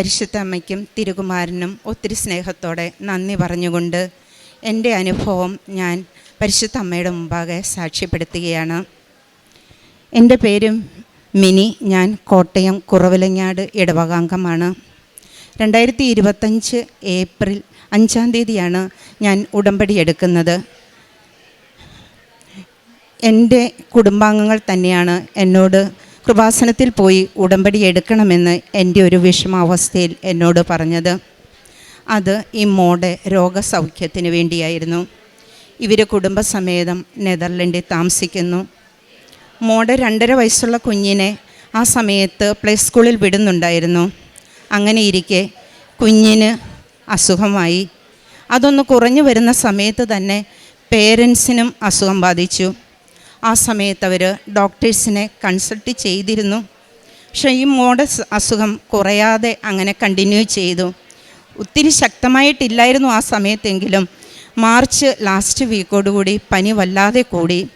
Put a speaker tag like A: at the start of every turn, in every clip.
A: പരിശുദ്ധ അമ്മയ്ക്കും തിരുകുമാരനും ഒത്തിരി സ്നേഹത്തോടെ നന്ദി പറഞ്ഞുകൊണ്ട് എന്റെ അനുഭവം ഞാൻ പരിശുദ്ധ അമ്മയുടെ മുമ്പാകെ സാക്ഷ്യപ്പെടുത്തുകയാണ്. എന്റെ പേരും മിനി. ഞാൻ കോട്ടയം കുറവിലങ്ങാട് ഇടവകാംഗമാണ്. രണ്ടായിരത്തി ഇരുപത്തഞ്ച് ഏപ്രിൽ അഞ്ചാം തീയതിയാണ് ഞാൻ ഉടമ്പടി എടുക്കുന്നത്. എന്റെ കുടുംബാംഗങ്ങൾ തന്നെയാണ് എന്നോട് കൃപാസനത്തിൽ പോയി ഉടമ്പടി എടുക്കണമെന്ന് എന്റെ ഒരു വിഷമാവസ്ഥയിൽ എന്നോട് പറഞ്ഞത്. അത് ഈ മോടെ രോഗസൗഖ്യത്തിന് വേണ്ടിയായിരുന്നു. ഇവർ കുടുംബസമേതം നെതർലൻഡിൽ താമസിക്കുന്നു. മോടെ രണ്ടര വയസ്സുള്ള കുഞ്ഞിനെ ആ സമയത്ത് പ്ലേ സ്കൂളിൽ വിടുന്നുണ്ടായിരുന്നു. അങ്ങനെ ഇരിക്കെ കുഞ്ഞിന് അസുഖമായി. അതൊന്ന് കുറഞ്ഞു വരുന്ന സമയത്ത് തന്നെ പേരൻസിനും അസുഖം ബാധിച്ചു. ആ സമയത്ത് അവർ ഡോക്ടേഴ്സിനെ കൺസൾട്ട് ചെയ്തിരുന്നു. പക്ഷേ ഈ മോടെ അസുഖം കുറയാതെ അങ്ങനെ കണ്ടിന്യൂ ചെയ്തു. ഒത്തിരി ശക്തമായിട്ടില്ലായിരുന്നു ആ സമയത്തെങ്കിലും. മാർച്ച് ലാസ്റ്റ് വീക്കോടുകൂടി പനി വല്ലാതെ കൂടി.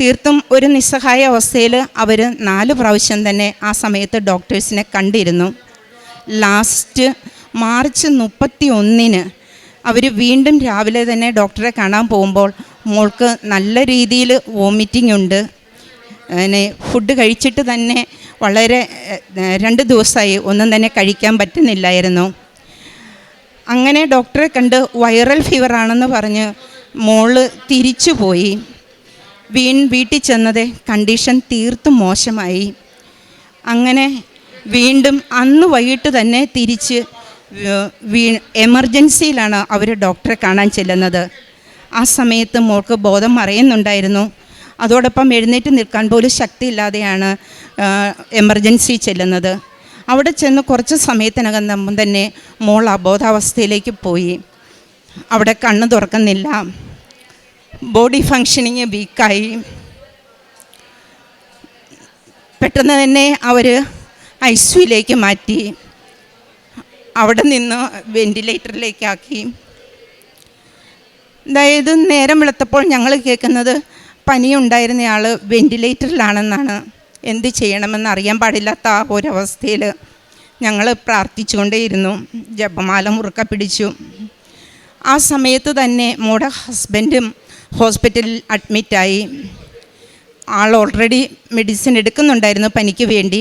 A: തീർത്തും ഒരു നിസ്സഹായ അവസ്ഥയിൽ അവർ നാല് പ്രാവശ്യം തന്നെ ആ സമയത്ത് ഡോക്ടേഴ്സിനെ കണ്ടിരുന്നു. ലാസ്റ്റ് മാർച്ച് മുപ്പത്തി ഒന്നിന് അവർ വീണ്ടും രാവിലെ തന്നെ ഡോക്ടറെ കാണാൻ പോകുമ്പോൾ മോൾക്ക് നല്ല രീതിയിൽ വോമിറ്റിംഗ് ഉണ്ട്. അങ്ങനെ ഫുഡ് കഴിച്ചിട്ട് തന്നെ വളരെ രണ്ട് ദിവസമായി ഒന്നും തന്നെ കഴിക്കാൻ പറ്റുന്നില്ലായിരുന്നു. അങ്ങനെ ഡോക്ടറെ കണ്ട് വൈറൽ ഫീവർ ആണെന്ന് പറഞ്ഞ് മോൾ തിരിച്ചു പോയി. വീൺ വീട്ടിൽ ചെന്നത് കണ്ടീഷൻ തീർത്തും മോശമായി. അങ്ങനെ വീണ്ടും അന്ന് വൈകിട്ട് തന്നെ തിരിച്ച് വീ എമർജൻസിയിലാണ് അവർ ഡോക്ടറെ കാണാൻ ചെല്ലുന്നത്. ആ സമയത്ത് മോൾക്ക് ബോധം മറയുന്നുണ്ടായിരുന്നു. അതോടൊപ്പം എഴുന്നേറ്റ് നിൽക്കാൻ പോലും ശക്തിയില്ലാതെയാണ് എമർജൻസി ചെല്ലുന്നത്. അവിടെ ചെന്ന് കുറച്ച് സമയത്തിനകം നമ്മൾ തന്നെ മോൾ അബോധാവസ്ഥയിലേക്ക് പോയി. അവിടെ കണ്ണ് തുറക്കുന്നില്ല. Body functioning വീക്കായി. പെട്ടെന്ന് തന്നെ അവർ ഐ സിയുയിലേക്ക് മാറ്റി. അവിടെ നിന്ന് വെന്റിലേറ്ററിലേക്കാക്കി അതായത് നേരം വെളുത്തപ്പോൾ ഞങ്ങൾ കേൾക്കുന്നത് പനിയുണ്ടായിരുന്നയാൾ വെന്റിലേറ്ററിലാണെന്നാണ് എന്ത് ചെയ്യണമെന്ന് അറിയാൻ പാടില്ലാത്ത ആ ഒരവസ്ഥയിൽ ഞങ്ങൾ പ്രാർത്ഥിച്ചുകൊണ്ടേയിരുന്നു. ജപമാല മുറുക്ക പിടിച്ചു. ആ സമയത്ത് തന്നെ മോടെ ഹസ്ബൻഡും ഹോസ്പിറ്റലിൽ അഡ്മിറ്റായി. ആൾ ഓൾറെഡി മെഡിസിൻ എടുക്കുന്നുണ്ടായിരുന്നു പനിക്ക് വേണ്ടി.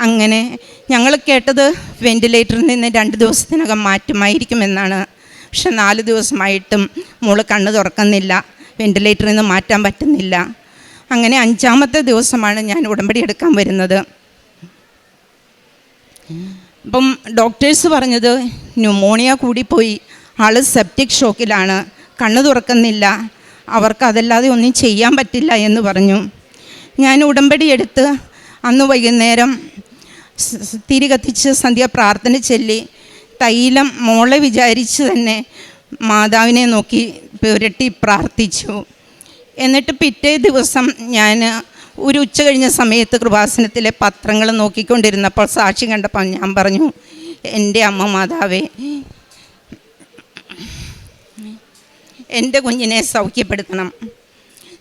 A: അങ്ങനെ ഞങ്ങൾ കേട്ടത് വെന്റിലേറ്ററിൽ നിന്ന് രണ്ട് ദിവസത്തിനകം മാറ്റുമായിരിക്കുമെന്നാണ്. പക്ഷെ നാല് ദിവസമായിട്ടും മോൾ കണ്ണ് തുറക്കുന്നില്ല വെന്റിലേറ്ററിൽ നിന്ന് മാറ്റാൻ പറ്റുന്നില്ല. അങ്ങനെ അഞ്ചാമത്തെ ദിവസമാണ് ഞാൻ ഉടമ്പടി എടുക്കാൻ വരുന്നത്. അപ്പം ഡോക്ടേഴ്സ് പറഞ്ഞത് ന്യൂമോണിയ കൂടിപ്പോയി. ആൾ സെപ്റ്റിക് ഷോക്കിലാണ് കണ്ണ് തുറക്കുന്നില്ല. അവർക്ക് അതല്ലാതെ ഒന്നും ചെയ്യാൻ പറ്റില്ല എന്ന് പറഞ്ഞു. ഞാൻ ഉടമ്പടി എടുത്ത് അന്ന് വൈകുന്നേരം തിരി കത്തിച്ച് സന്ധ്യ പ്രാർത്ഥന ചൊല്ലി. തൈലം മോളെ വിചാരിച്ച് തന്നെ മാതാവിനെ നോക്കി പുരട്ടി പ്രാർത്ഥിച്ചു. എന്നിട്ട് പിറ്റേ ദിവസം ഞാൻ ഒരു ഉച്ച കഴിഞ്ഞ സമയത്ത് കൃപാസനത്തിലെ പത്രങ്ങൾ നോക്കിക്കൊണ്ടിരുന്നപ്പോൾ സാക്ഷി കണ്ടപ്പോൾ ഞാൻ പറഞ്ഞു എന്റെ അമ്മ മാതാവേ എന്റെ കുഞ്ഞിനെ സൗഖ്യപ്പെടുത്തണം.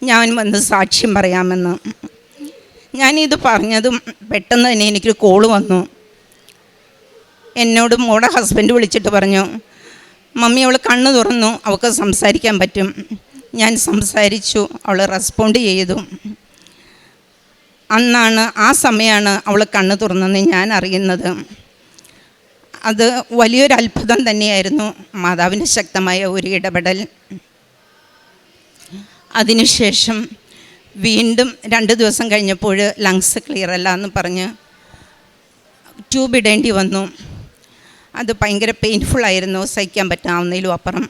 A: ഞാൻ വന്ന് സാക്ഷ്യം പറയാമെന്ന്. ഞാനിത് പറഞ്ഞതും പെട്ടെന്ന് തന്നെ എനിക്കൊരു കോൾ വന്നു. എന്നോട് മോടെ ഹസ്ബൻഡ് വിളിച്ചിട്ട് പറഞ്ഞു മമ്മി അവൾ കണ്ണു തുറന്നു അവൾക്ക് സംസാരിക്കാൻ പറ്റും. ഞാൻ സംസാരിച്ചു അവൾ റെസ്പോണ്ട് ചെയ്തു. അന്നാണ് ആ സമയമാണ് അവൾ കണ്ണു തുറന്നെന്ന് ഞാൻ അറിയുന്നത്. അത് വലിയൊരു അത്ഭുതം തന്നെയായിരുന്നു മാതാവിന്റെ ശക്തമായ ഒരു ഇടപെടൽ. അതിനുശേഷം വീണ്ടും രണ്ട് ദിവസം കഴിഞ്ഞപ്പോൾ ലങ്സ് ക്ലിയർ അല്ല എന്ന് പറഞ്ഞ് ട്യൂബ് ഇടേണ്ടി വന്നു. അത് ഭയങ്കര പെയിൻഫുൾ ആയിരുന്നു. സഹിക്കാൻ പറ്റാവുന്നതിലും അപ്പുറം.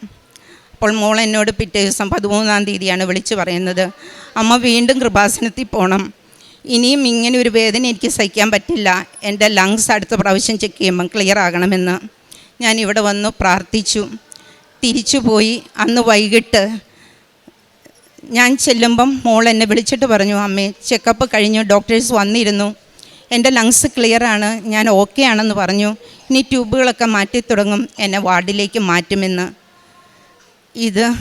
A: അപ്പോൾ മോൾ എന്നോട് പിറ്റേ ദിവസം പതിമൂന്നാം തീയതിയാണ് വിളിച്ചു പറയുന്നത്. അമ്മ വീണ്ടും കൃപാസനത്തിൽ പോകണം ഇനിയും ഇങ്ങനെ ഒരു വേദന എനിക്ക് സഹിക്കാൻ പറ്റില്ല. എന്റെ ലങ്സ് അടുത്ത പ്രാവശ്യം ചെക്ക് ചെയ്യുമ്പം ക്ലിയർ ആകണമെന്ന്. ഞാൻ ഇവിടെ വന്നു പ്രാർത്ഥിച്ചു. തിരിച്ചു പോയി. അന്ന് വൈകിട്ട് ഞാൻ ചെല്ലുമ്പം മോൾ എന്നെ വിളിച്ചിട്ട് പറഞ്ഞു അമ്മേ ചെക്കപ്പ് കഴിഞ്ഞു. ഡോക്ടേഴ്സ് വന്നിരുന്നു. എന്റെ ലങ്സ് ക്ലിയർ ആണ്. ഞാൻ ഓക്കെ ആണെന്ന് പറഞ്ഞു. ഇനി ട്യൂബുകളൊക്കെ മാറ്റി തുടങ്ങും. എന്നെ വാർഡിലേക്ക് മാറ്റുമെന്ന്. ഇത്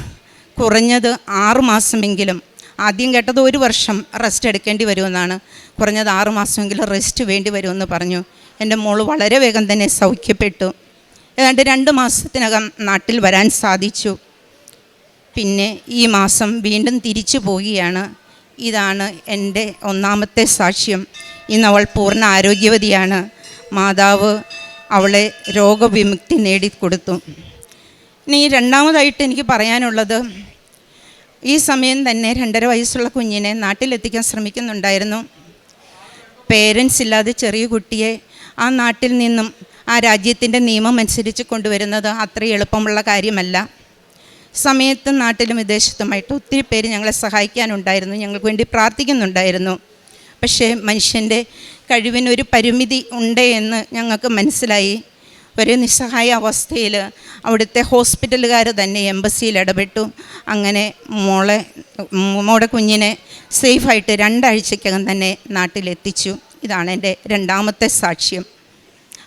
A: കുറഞ്ഞത് ആറുമാസമെങ്കിലും ആദ്യം കേട്ടത് ഒരു വർഷം റെസ്റ്റ് എടുക്കേണ്ടി വരുമെന്നാണ്. കുറഞ്ഞത് ആറുമാസമെങ്കിലും റെസ്റ്റ് വേണ്ടി വരുമെന്ന് പറഞ്ഞു. എന്റെ മോൾ വളരെ വേഗം തന്നെ സൗഖ്യപ്പെട്ടു. ഏതാണ്ട് രണ്ട് മാസത്തിനകം നാട്ടിൽ വരാൻ സാധിച്ചു. പിന്നെ ഈ മാസം വീണ്ടും തിരിച്ചു പോവുകയാണ്. ഇതാണ് എന്റെ ഒന്നാമത്തെ സാക്ഷ്യം. ഇന്ന് അവൾ പൂർണ ആരോഗ്യവതിയാണ്. മാതാവ് അവളെ രോഗവിമുക്തി നേടിക്കൊടുത്തു. ഇനി രണ്ടാമതായിട്ട് എനിക്ക് പറയാനുള്ളത് ഈ സമയം തന്നെ രണ്ടര വയസ്സുള്ള കുഞ്ഞിനെ നാട്ടിലെത്തിക്കാൻ ശ്രമിക്കുന്നുണ്ടായിരുന്നു. പേരൻസ് ഇല്ലാതെ ചെറിയ കുട്ടിയെ ആ നാട്ടിൽ നിന്നും ആ രാജ്യത്തിന്റെ നിയമം അനുസരിച്ച് കൊണ്ടുവരുന്നത് അത്ര എളുപ്പമുള്ള കാര്യമല്ല. സമയത്തും നാട്ടിലും വിദേശത്തുമായിട്ട് ഒത്തിരി പേര് ഞങ്ങളെ സഹായിക്കാനുണ്ടായിരുന്നു. ഞങ്ങൾക്ക് വേണ്ടി പ്രാർത്ഥിക്കുന്നുണ്ടായിരുന്നു. പക്ഷേ മനുഷ്യന്റെ കഴിവിനൊരു പരിമിതി ഉണ്ട് എന്ന് ഞങ്ങൾക്ക് മനസ്സിലായി. ഒരു നിസ്സഹായ അവസ്ഥയിൽ അവിടുത്തെ ഹോസ്പിറ്റലുകാർ തന്നെ എംബസിയിൽ ഇടപെട്ടു. അങ്ങനെ മോളെ മോടെ കുഞ്ഞിനെ സേഫായിട്ട് രണ്ടാഴ്ചക്കകം തന്നെ നാട്ടിലെത്തിച്ചു. ഇതാണ് എന്റെ രണ്ടാമത്തെ സാക്ഷ്യം.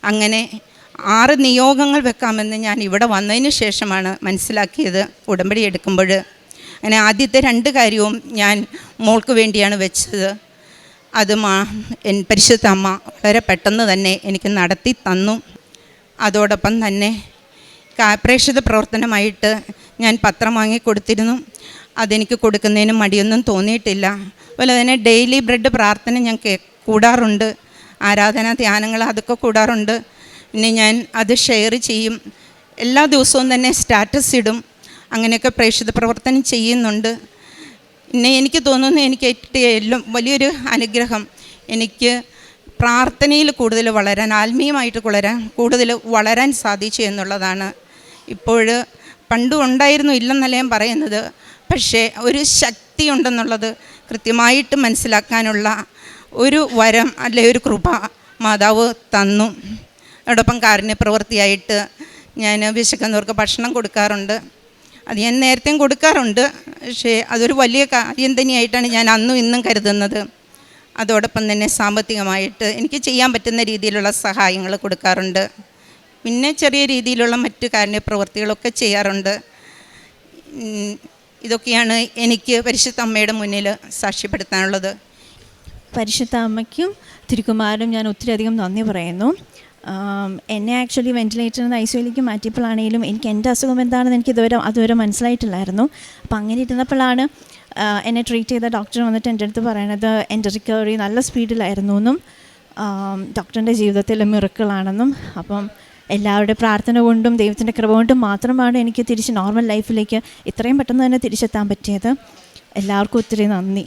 A: അങ്ങനെ ആറ് നിയോഗങ്ങൾ വെക്കാമെന്ന് ഞാൻ ഇവിടെ വന്നതിന് ശേഷമാണ് മനസ്സിലാക്കിയത് ഉടമ്പടി എടുക്കുമ്പോൾ. അങ്ങനെ ആദ്യത്തെ രണ്ട് കാര്യവും ഞാൻ മോൾക്ക് വേണ്ടിയാണ് വെച്ചത്. അത് മാ എൻ പരിശുദ്ധ അമ്മ വളരെ പെട്ടെന്ന് തന്നെ എനിക്ക് നടത്തി തന്നു. അതോടൊപ്പം തന്നെ പ്രേക്ഷിത പ്രവർത്തനമായിട്ട് ഞാൻ പത്രം വാങ്ങി കൊടുത്തിരുന്നു. അതെനിക്ക് കൊടുക്കുന്നതിന് മടിയൊന്നും തോന്നിയിട്ടില്ല. അതുപോലെ തന്നെ ഡെയിലി ബ്രെഡ് പ്രാർത്ഥന ഞാൻ കൂടാറുണ്ട്. ആരാധന ധ്യാനങ്ങൾ അതൊക്കെ കൂടാറുണ്ട്. പിന്നെ ഞാൻ അത് ഷെയർ ചെയ്യും. എല്ലാ ദിവസവും തന്നെ സ്റ്റാറ്റസ് ഇടും. അങ്ങനെയൊക്കെ പ്രേക്ഷിത പ്രവർത്തനം ചെയ്യുന്നുണ്ട്. പിന്നെ എനിക്ക് തോന്നുന്നു എനിക്ക് ഏറ്റവും വലിയൊരു അനുഗ്രഹം എനിക്ക് പ്രാർത്ഥനയിൽ കൂടുതൽ വളരാൻ ആത്മീയമായിട്ട് വളരാൻ കൂടുതൽ വളരാൻ സാധിച്ചു എന്നുള്ളതാണ്. ഇപ്പോൾ പണ്ടും ഉണ്ടായിരുന്നു ഇല്ലെന്നല്ല ഞാൻ പറയുന്നത്. പക്ഷേ ഒരു ശക്തി ഉണ്ടെന്നുള്ളത് കൃത്യമായിട്ട് മനസ്സിലാക്കാനുള്ള ഒരു വരം അല്ലെ ഒരു കൃപ മാതാവ് തന്നു. അതോടൊപ്പം കാരുണ്യ പ്രവൃത്തിയായിട്ട് ഞാൻ വിശക്കുന്നവർക്ക് ഭക്ഷണം കൊടുക്കാറുണ്ട്. അത് ഞാൻ നേരത്തെയും കൊടുക്കാറുണ്ട്. പക്ഷേ അതൊരു വലിയ കാര്യം തന്നെയായിട്ടാണ് ഞാൻ അന്നും ഇന്നും കരുതുന്നത്. അതോടൊപ്പം തന്നെ സാമ്പത്തികമായിട്ട് എനിക്ക് ചെയ്യാൻ പറ്റുന്ന രീതിയിലുള്ള സഹായങ്ങൾ കൊടുക്കാറുണ്ട്. പിന്നെ ചെറിയ രീതിയിലുള്ള മറ്റു കാരുണ്യ പ്രവൃത്തികളൊക്കെ ചെയ്യാറുണ്ട്. ഇതൊക്കെയാണ് എനിക്ക് പരിശുദ്ധ അമ്മയുടെ മുന്നിൽ സാക്ഷ്യപ്പെടുത്താനുള്ളത്.
B: പരിശുദ്ധ അമ്മയ്ക്കും തിരുക്കുമാരനും ഞാൻ ഒത്തിരി അധികം നന്ദി പറയുന്നു. എന്നെ ആക്ച്വലി വെന്റിലേറ്ററിൽ നിന്ന് ഐ സിയിലേക്ക് മാറ്റിയപ്പോഴാണെങ്കിലും എനിക്ക് എന്റെ അസുഖം എന്താണെന്ന് എനിക്ക് ഇതുവരെ അതുവരെ മനസ്സിലായിട്ടില്ലായിരുന്നു. അപ്പോൾ അങ്ങനെ ഇരുന്നപ്പോഴാണ് എന്നെ ട്രീറ്റ് ചെയ്ത ഡോക്ടർ വന്നിട്ട് എന്റെ അടുത്ത് പറയണത് എന്റെ റിക്കവറി നല്ല സ്പീഡിലായിരുന്നു എന്നും ഡോക്ടറിന്റെ ജീവിതത്തിൽ മിറക്കിളാണെന്നും അപ്പം എല്ലാവരുടെ പ്രാർത്ഥന കൊണ്ടും ദൈവത്തിന്റെ കൃപ കൊണ്ടും മാത്രമാണ് എനിക്ക് തിരിച്ച് നോർമൽ ലൈഫിലേക്ക് ഇത്രയും പെട്ടെന്ന് തന്നെ തിരിച്ചെത്താൻ പറ്റിയത്. എല്ലാവർക്കും ഒത്തിരി നന്ദി.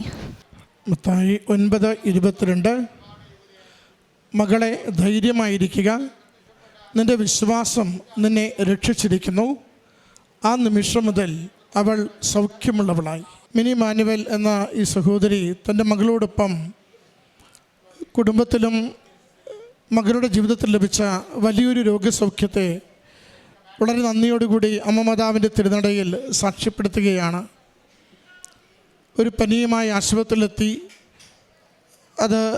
C: മുത്തായി ഒൻപത് ഇരുപത്തിരണ്ട്. മകളെ ധൈര്യമായിരിക്കുക. നിന്റെ വിശ്വാസം നിന്നെ രക്ഷിച്ചിരിക്കുന്നു. ആ നിമിഷം മുതൽ അവൾ സൗഖ്യമുള്ളവളായി. മിനി മാനുവൽ എന്ന ഈ സഹോദരി തന്റെ മകളോടൊപ്പം കുടുംബത്തിലും മകളുടെ ജീവിതത്തിൽ ലഭിച്ച വലിയൊരു രോഗസൗഖ്യത്തെ വളരെ നന്ദിയോടുകൂടി അമ്മമാതാവിന്റെ തിരുനടയിൽ സാക്ഷ്യപ്പെടുത്തുകയാണ്. ഒരു പനിയുമായി ആശുപത്രിയിലെത്തി. അത്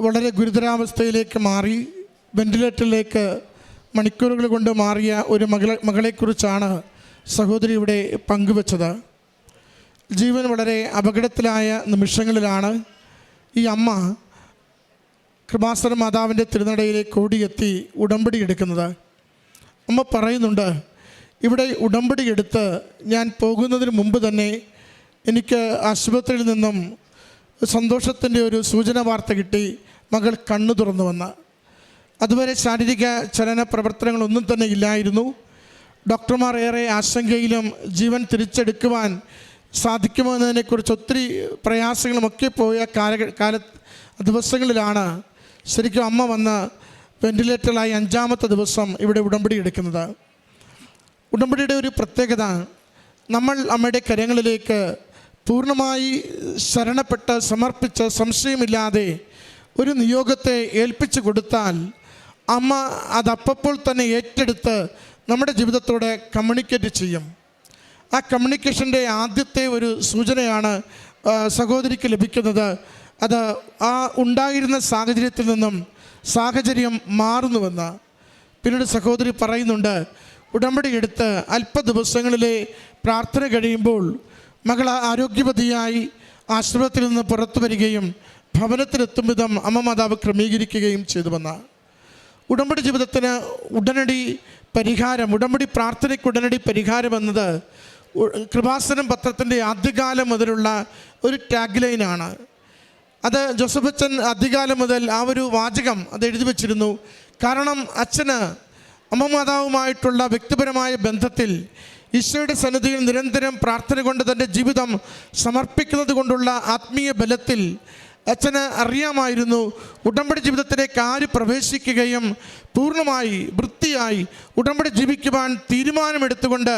C: വളരെ ഗുരുതരാവസ്ഥയിലേക്ക് മാറി വെന്റിലേറ്ററിലേക്ക് മണിക്കൂറുകൾ കൊണ്ട് മാറിയ ഒരു മകളെ മകളെക്കുറിച്ചാണ് സഹോദരി ഇവിടെ പങ്കുവച്ചത്. ജീവൻ വളരെ അപകടത്തിലായ നിമിഷങ്ങളിലാണ് ഈ അമ്മ കൃപാസന മാതാവിന്റെ തിരുനടയിലേക്ക് ഓടിയെത്തി ഉടമ്പടി എടുക്കുന്നത്. അമ്മ പറയുന്നുണ്ട് ഇവിടെ ഉടമ്പടി എടുത്ത് ഞാൻ പോകുന്നതിന് മുമ്പ് തന്നെ എനിക്ക് ആശുപത്രിയിൽ നിന്നും സന്തോഷത്തിന്റെ ഒരു സൂചന വാർത്ത കിട്ടി. മകൾ കണ്ണു തുറന്നു വന്ന്. അതുവരെ ശാരീരിക ചലന പ്രവർത്തനങ്ങളൊന്നും തന്നെ ഇല്ലായിരുന്നു. ഡോക്ടർമാർ ഏറെ ആശങ്കയിലും ജീവൻ തിരിച്ചെടുക്കുവാൻ സാധിക്കുമോ എന്നതിനെക്കുറിച്ച് ഒത്തിരി പ്രയാസങ്ങളുമൊക്കെ പോയ കാല കാല ദിവസങ്ങളിലാണ് ശരിക്കും അമ്മ വന്ന് വെന്റിലേറ്ററിലായി അഞ്ചാമത്തെ ദിവസം ഇവിടെ ഉടമ്പടി എടുക്കുന്നത്. ഉടമ്പടിയുടെ ഒരു പ്രത്യേകത നമ്മൾ അമ്മയുടെ കരങ്ങളിലേക്ക് പൂർണമായി ശരണപ്പെട്ട് സമർപ്പിച്ച് സംശയമില്ലാതെ ഒരു നിയോഗത്തെ ഏൽപ്പിച്ചു കൊടുത്താൽ അമ്മ അതപ്പോൾ തന്നെ ഏറ്റെടുത്ത് നമ്മുടെ ജീവിതത്തോടെ കമ്മ്യൂണിക്കേറ്റ് ചെയ്യും. ആ കമ്മ്യൂണിക്കേഷന്റെ ആദ്യത്തെ ഒരു സൂചനയാണ് സഹോദരിക്ക് ലഭിക്കുന്നത്. അത് ആ ഉണ്ടായിരുന്ന സാഹചര്യത്തിൽ നിന്നും സാഹചര്യം മാറുന്നുവെന്ന്. പിന്നീട് സഹോദരി പറയുന്നുണ്ട് ഉടമ്പടി എടുത്ത് അല്പ ദിവസങ്ങളിലെ പ്രാർത്ഥന കഴിയുമ്പോൾ മകൾ ആരോഗ്യവതിയായി ആശ്രമത്തിൽ നിന്ന് പുറത്തു വരികയും ഭവനത്തിലെത്തും വിധം അമ്മ മാതാവ് ക്രമീകരിക്കുകയും ചെയ്തു വന്ന. ഉടമ്പടി ജീവിതത്തിന് ഉടനടി പരിഹാരം ഉടമ്പടി പ്രാർത്ഥനയ്ക്ക് ഉടനടി പരിഹാരം എന്നത് കൃപാസനം പത്രത്തിന്റെ ആദ്യകാലം മുതലുള്ള ഒരു ടാഗ് ലൈനാണ് അത് ജോസഫ് അച്ഛൻ ആദ്യകാലം മുതൽ ആ ഒരു വാചകം അത് എഴുതി വച്ചിരുന്നു. കാരണം അച്ഛന് അമ്മ മാതാവുമായിട്ടുള്ള വ്യക്തിപരമായ ബന്ധത്തിൽ ഈശോയുടെ സന്നിധിയിൽ നിരന്തരം പ്രാർത്ഥന കൊണ്ട് തന്റെ ജീവിതം സമർപ്പിക്കുന്നത് കൊണ്ടുള്ള ആത്മീയ ബലത്തിൽ അച്ഛന് അറിയാമായിരുന്നു. ഉടമ്പടി ജീവിതത്തിലേക്ക് ആര് പ്രവേശിക്കുകയും പൂർണമായി വൃത്തിയായി ഉടമ്പടി ജീവിക്കുവാൻ തീരുമാനമെടുത്തുകൊണ്ട്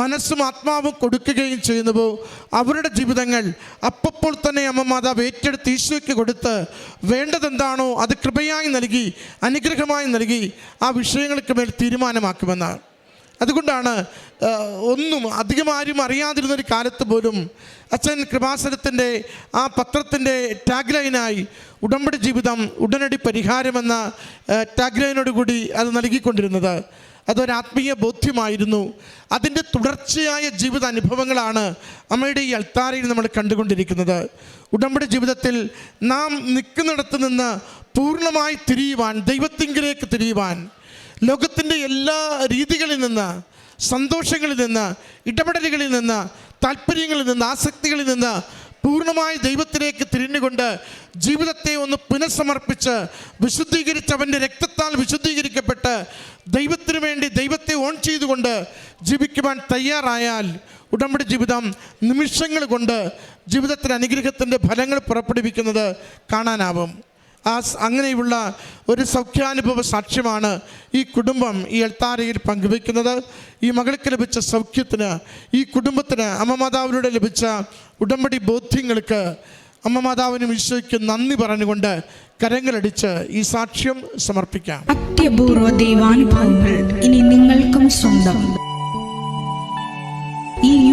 C: മനസ്സും ആത്മാവും കൊടുക്കുകയും ചെയ്യുന്നുവോ അവരുടെ ജീവിതങ്ങൾ അപ്പോൾ തന്നെ അമ്മ മാതാവ് ഏറ്റെടുത്ത് ഈശോയ്ക്ക് കൊടുത്ത് വേണ്ടതെന്താണോ അത് കൃപയായി നൽകി അനുഗ്രഹമായി നൽകി ആ വിഷയങ്ങൾക്ക് മേൽ തീരുമാനമാക്കുമെന്നാണ്. അതുകൊണ്ടാണ് ഒന്നും അധികം ആരും അറിയാതിരുന്ന ഒരു കാലത്ത് പോലും അച്ഛൻ കൃപാസനത്തിന്റെ ആ പത്രത്തിന്റെ ടാഗ്ലൈനായി ഉടമ്പടി ജീവിതം ഉടനടി പരിഹാരമെന്ന ടാഗ് ലൈനോട് കൂടി അത് നൽകിക്കൊണ്ടിരുന്നത്. അതൊരാത്മീയ ബോധ്യമായിരുന്നു. അതിന്റെ തുടർച്ചയായ ജീവിത അനുഭവങ്ങളാണ് അമ്മയുടെ ഈ അൾത്താരയിൽ നമ്മൾ കണ്ടുകൊണ്ടിരിക്കുന്നത്. ഉടമ്പടി ജീവിതത്തിൽ നാം നിൽക്കുന്നിടത്ത് നിന്ന് പൂർണമായി തിരിയുവാൻ ദൈവത്തിങ്കിലേക്ക് തിരിയുവാൻ ലോകത്തിന്റെ എല്ലാ രീതികളിൽ നിന്ന് സന്തോഷങ്ങളിൽ നിന്ന് ഇടപെടലുകളിൽ നിന്ന് താല്പര്യങ്ങളിൽ നിന്ന് ആസക്തികളിൽ നിന്ന് പൂർണമായി ദൈവത്തിലേക്ക് തിരിഞ്ഞുകൊണ്ട് ജീവിതത്തെ ഒന്ന് പുനഃസമർപ്പിച്ച് വിശുദ്ധീകരിച്ച് അവന്റെ രക്തത്താൽ വിശുദ്ധീകരിക്കപ്പെട്ട് ദൈവത്തിനു വേണ്ടി ദൈവത്തെ ഓൺ ചെയ്തുകൊണ്ട് ജീവിക്കുവാൻ തയ്യാറായാൽ ഉടമ്പടി ജീവിതം നിമിഷങ്ങൾ കൊണ്ട് ജീവിതത്തിന് അനുഗ്രഹത്തിന്റെ ഫലങ്ങൾ പുറപ്പെടുവിക്കുന്നത് കാണാനാവും. ആ അങ്ങനെയുള്ള ഒരു സൗഖ്യാനുഭവ സാക്ഷ്യമാണ് ഈ കുടുംബം ഈ എൽത്താരയിൽ പങ്കുവയ്ക്കുന്നത്. ഈ മകൾക്ക് ലഭിച്ച സൗഖ്യത്തിന് ഈ കുടുംബത്തിന് അമ്മ ലഭിച്ച ഉടമ്പടി ബോധ്യങ്ങൾക്ക് അമ്മ ഈശോയ്ക്കും നന്ദി പറഞ്ഞുകൊണ്ട് കരങ്ങളടിച്ച് ഈ സാക്ഷ്യം സമർപ്പിക്കാം.
D: അത്യപൂർവ ദൈവാനുഭവങ്ങൾ ഇനി നിങ്ങൾക്കും സ്വന്തം. ഈ